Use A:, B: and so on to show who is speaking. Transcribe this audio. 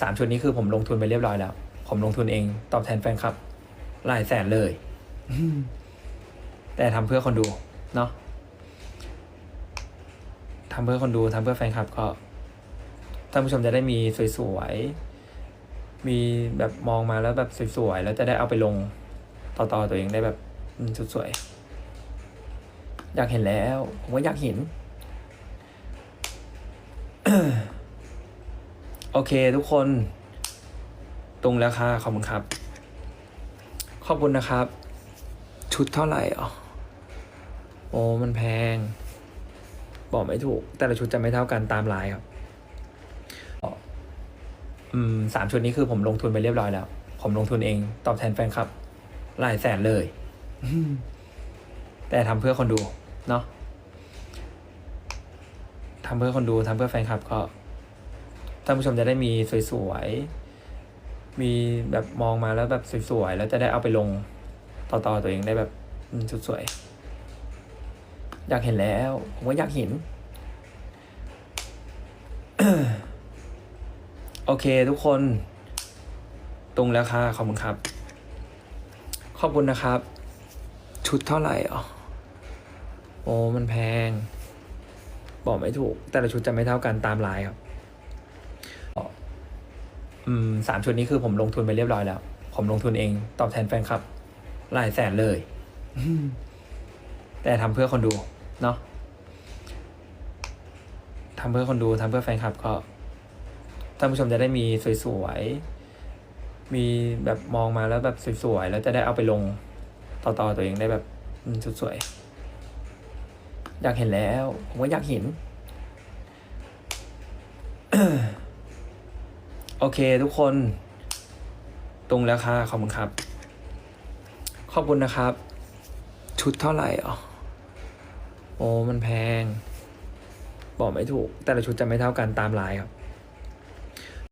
A: สามชุดนี้คือผมลงทุนไปเรียบร้อยแล้ว ผมลงทุนเองตอบแทนแฟนคลับหลายแสนเลย แต่ทำเพื่อคนดู เนาะทำเพื่อคนดูทำเพื่อแฟนคลับก็ท่านผู้ชมจะได้มีสวยๆ มีแบบมองมาแล้วแบบสวยๆ แล้วจะได้เอาไปลงต่อๆตัวเองได้แบบสวยๆ อยากเห็นแล้ว ผมก็อยากเห็น โอเคทุกคน ตรงแล้วค่ะขอบคุณครับ ขอบคุณนะครับ ชุดเท่าไหร่อ๋อโอ้มันแพง บอกไม่ถูก แต่ละชุดจะไม่เท่ากันตามลายครับอืมสามชุดนี้คือผมลงทุนไปเรียบร้อยแล้ว ผมลงทุนเอง ตอบแทนแฟนคลับหลายแสนเลย แต่ทำเพื่อคนดู เนาะทำเพื่อคนดูทำเพื่อแฟนคลับก็ ท่านผู้ชมจะได้มีสวยๆ มีแบบมองมาแล้วแบบสวยๆ แล้วจะได้เอาไปลงต่อๆตัวเองได้แบบสวยๆ อยากเห็นแล้ว ผมก็อยากเห็น โอเคทุกคน ตรงแล้วค่ะขอบคุณครับ ขอบคุณนะครับ ชุดเท่าไหร่อ๋อโอ้มันแพง บอกไม่ถูก แต่ละชุดจะไม่เท่ากันตามลายครับ สามชุดนี้คือผมลงทุนไปเรียบร้อยแล้ว ผมลงทุนเองตอบแทนแฟนคลับหลายแสนเลย แต่ทำเพื่อคนดู เนาะทำเพื่อคนดูทำเพื่อแฟนคลับก็ท่านผู้ชมจะได้มีสวยๆ มีแบบมองมาแล้วแบบสวยๆ แล้วจะได้เอาไปลงต่อๆตัวเองได้แบบสวยๆ อยากเห็นแล้ว ผมก็อยากเห็น โอเคทุกคน ตรงแล้วค่ะขอบคุณครับ ขอบคุณนะครับ ชุดเท่าไหร่อ๋อโอ้มันแพง บอกไม่ถูก แต่ละชุดจะไม่เท่ากันตามลายครับ